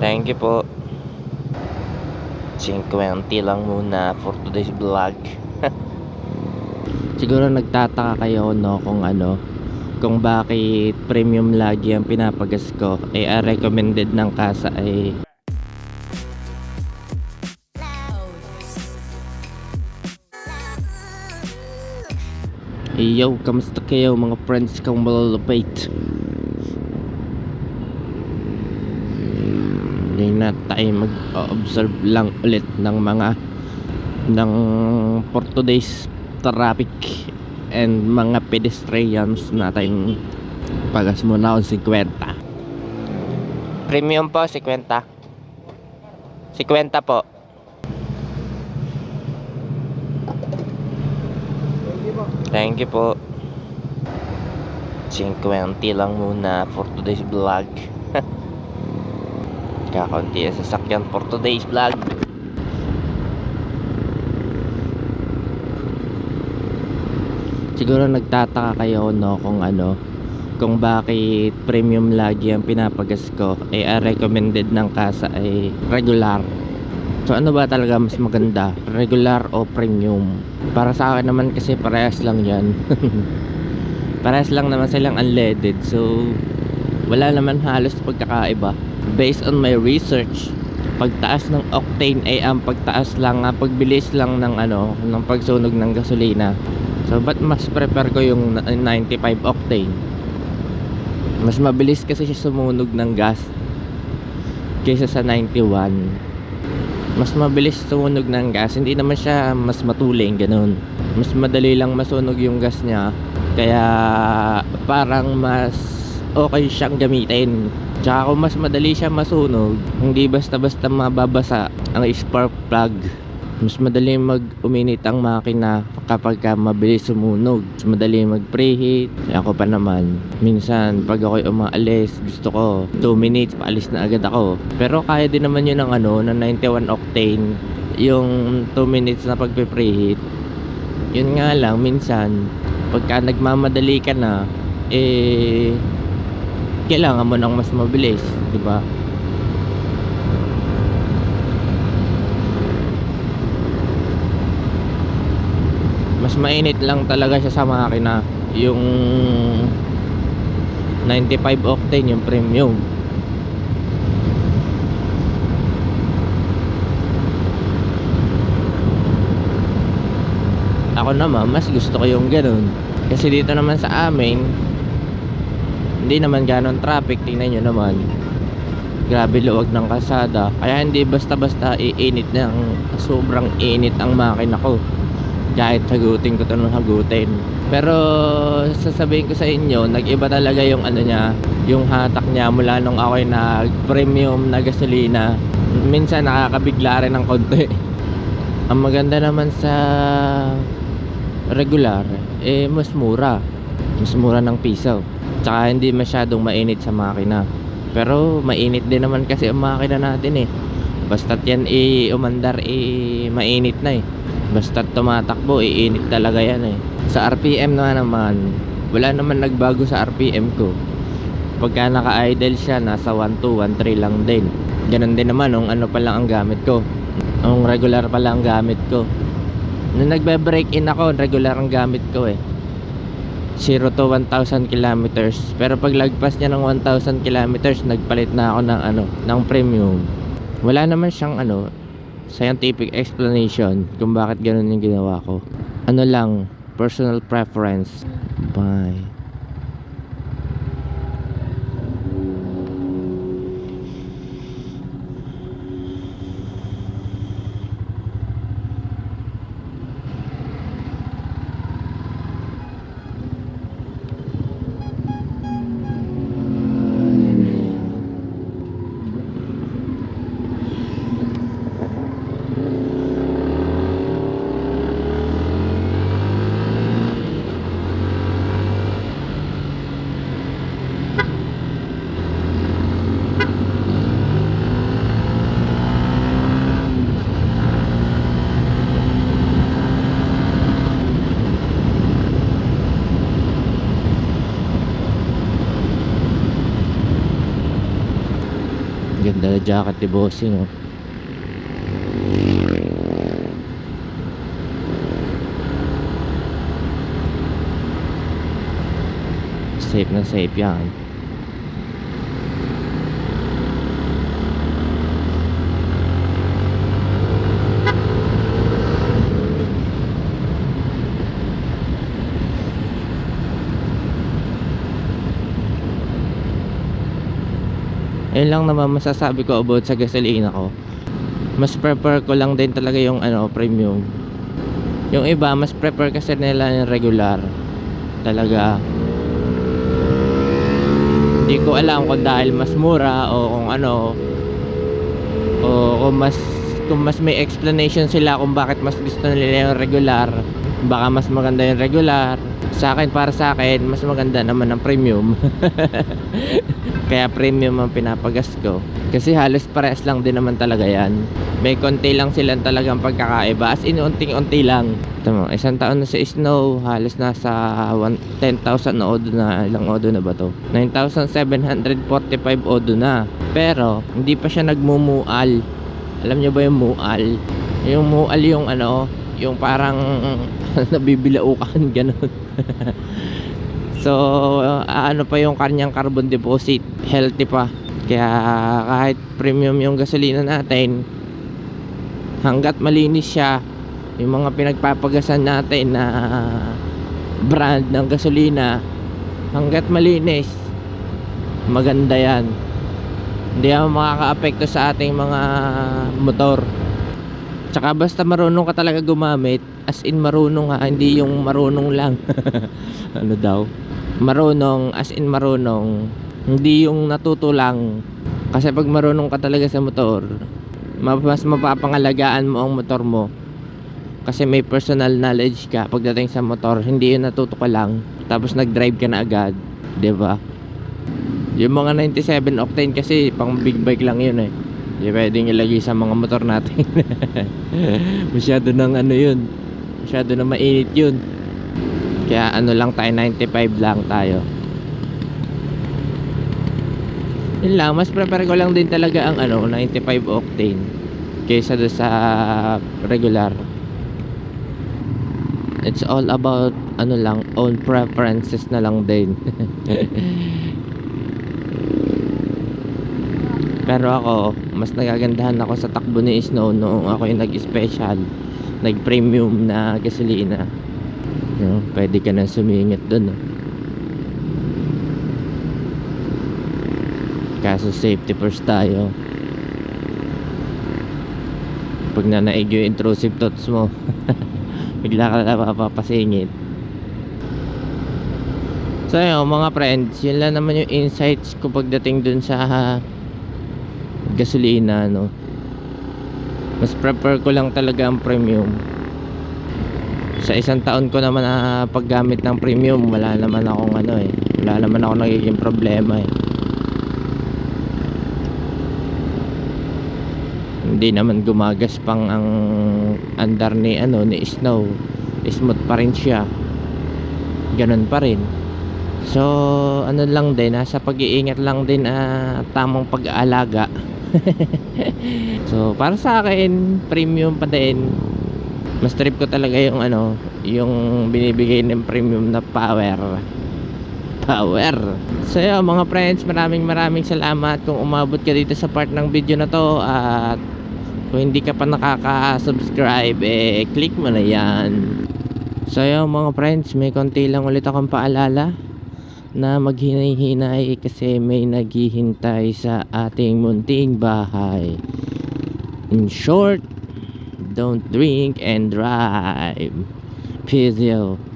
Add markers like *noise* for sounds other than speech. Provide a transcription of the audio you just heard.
Thank you po. 50 lang muna for today's vlog. *laughs* Siguro nagtataka kayo no kung ano kung bakit premium lagi ang pinapagas ko ay ang recommended ng kasa ay Hey yo, kamusta kayo mga friends kong malalapit? Hindi na tayo mag-observe lang ulit ng mga ng for today's traffic and mga pedestrians natin pagas muna akong 50 premium po 50 50 po Thank you po. 50 lang muna for today's vlog. Kakaunti ang sasakyan for today's vlog. Siguro nagtataka kayo no kung ano kung bakit premium lagi ang pinapagas ko ay ang recommended ng kasa ay regular So ano ba talaga mas maganda? Regular o premium? Para sa akin naman kasi parehas lang yan. *laughs* parehas lang naman silang unleaded. So wala naman halos pagkakaiba. Based on my research, pagtaas ng octane ay ang pagtaas lang, ah, pagbilis lang ng ano, ng pagsunog ng gasolina. So but mas prefer ko yung 95 octane? Mas mabilis kasi siya sumunog ng gas kaysa sa 91 mas mabilis tumunog ng gas hindi naman siya mas matuling ganun mas madali lang masunog yung gas niya kaya parang mas okay siyang gamitin. Tsaka kung mas madali siya masunog hindi basta basta mababasa ang spark plug. Mas madali mag uminit ang makina kapag ka mabilis sumunog. Mas madali mag preheat ako pa naman minsan pag ako'y umaalis gusto ko 2 minutes paalis na agad ako. Pero kaya din naman yun ng ano ng 91 octane. Yung 2 minutes na pagpe preheat yun nga lang minsan pagka nagmamadali ka na eh kailangan mo ng mas mabilis di ba? Mas mainit lang talaga siya sa makina yung 95 octane yung premium. Ako naman mas gusto ko yung ganun. Kasi dito naman sa amin hindi naman ganon traffic tingnan nyo naman. Grabe luwag ng kasada kaya hindi basta basta iinit ng sobrang init ang makina ko. Kahit hagutin ko ito nung hagutin. Pero sasabihin ko sa inyo nag-iba talaga yung ano niya yung hatak niya mula nung ako'y nag premium na gasolina. Minsan nakakabigla rin ng konti. *laughs* Ang maganda naman sa regular eh mas mura. Mas mura ng piso tsaka hindi masyadong mainit sa makina pero mainit din naman kasi ang makina natin eh basta't yan eh umandar eh mainit na eh Basta tumatakbo, iinit talaga yan eh. Sa RPM na naman, wala naman nagbago sa RPM ko. Pagka naka-idle siya, nasa 12, 13 lang din. Ganon din naman, nung ano pa lang ang gamit ko. Nung regular pa lang ang gamit ko. Nung nagbe-break in ako, regular ang gamit ko eh. 0 to 1,000 kilometers. Pero pag lagpas niya ng 1,000 kilometers, nagpalit na ako ng ano, ng premium. Wala naman siyang ano, scientific explanation kung bakit ganun yung ginawa ko. Ano lang, personal preference. Bye. Jacket ni Bossing oh. Safe na safe yan. Yun lang naman masasabi ko about sa gasolina ko. Mas prefer ko lang din talaga yung ano, premium. Yung iba, mas prefer kasi nila yung regular. Talaga. Hindi ko alam kung dahil mas mura o kung ano. O kung mas kung mas may explanation sila kung bakit mas gusto nila yung regular. Baka mas maganda yung regular. Sa akin, para sa akin, mas maganda naman ang premium. *laughs* Kaya premium ang pinapagas ko. Kasi halos parehas lang din naman talaga yan. May konti lang silang talagang pagkakaiba. As in, unting-unti lang. Mo, isang taon na sa snow, halos nasa one- 10,000 na odo na. Ilang odo na ba to? 9,745 odo na. Pero, hindi pa siya nagmumual. Alam niyo ba yung mual? Yung mual yung ano, yung parang *laughs* nabibilaukan, ganun. *laughs* So, ano pa yung kanyang carbon deposit, healthy pa. Kaya kahit premium yung gasolina natin, hanggat malinis siya, yung mga pinagpapagasan natin na brand ng gasolina, hanggat malinis, maganda yan. Hindi yan makaka-apekto sa ating mga motor. Tsaka basta marunong ka talaga gumamit, as in marunong ha, hindi yung marunong lang. *laughs* ano daw? Marunong, as in marunong, hindi yung natuto lang. Kasi pag marunong ka talaga sa motor, ma- mas mapapangalagaan mo ang motor mo. Kasi may personal knowledge ka pagdating sa motor, hindi yung natuto ka lang. Tapos nag-drive ka na agad, 'di ba? Yung mga 97 octane kasi pang big bike lang yun eh. Hindi pwedeng ilagay sa mga motor natin. *laughs* Masyado nang ano yun. Masyado na mainit yun. Kaya ano lang tayo, 95 lang tayo. Yun lang, mas prefer ko lang din talaga ang ano, 95 octane kaysa doon sa regular. It's all about ano lang, own preferences na lang din. *laughs* Pero ako, mas nagagandahan ako sa takbo ni Snow noong ako yung nag-special, nag-premium na gasolina. You pwede ka na sumingit dun. oh. Kaso safety first tayo. Pag nanaig yung intrusive thoughts mo, *laughs* bigla ka na mapapasingit. So yun, mga friends, yun lang naman yung insights ko pagdating dun sa gasolina, no. Mas prefer ko lang talaga ang premium. Sa isang taon ko naman na paggamit ng premium, wala naman akong ano eh. Wala naman ako nagiging problema eh. Hindi naman gumagaspang ang andar ni ano ni Snow. Smooth pa rin siya. Ganun pa rin. So, ano lang din, nasa pag-iingat lang din at tamang pag-aalaga. *laughs* so, para sa akin, premium pa din. Mas trip ko talaga yung ano, yung binibigay ng premium na power. Power. So, yun, mga friends, maraming maraming salamat kung umabot ka dito sa part ng video na to at kung hindi ka pa nakaka-subscribe, eh, click mo na yan. So, yun, mga friends, may konti lang ulit akong paalala na maghinay-hinay kasi may naghihintay sa ating munting bahay. In short, don't drink and drive. Peace yo.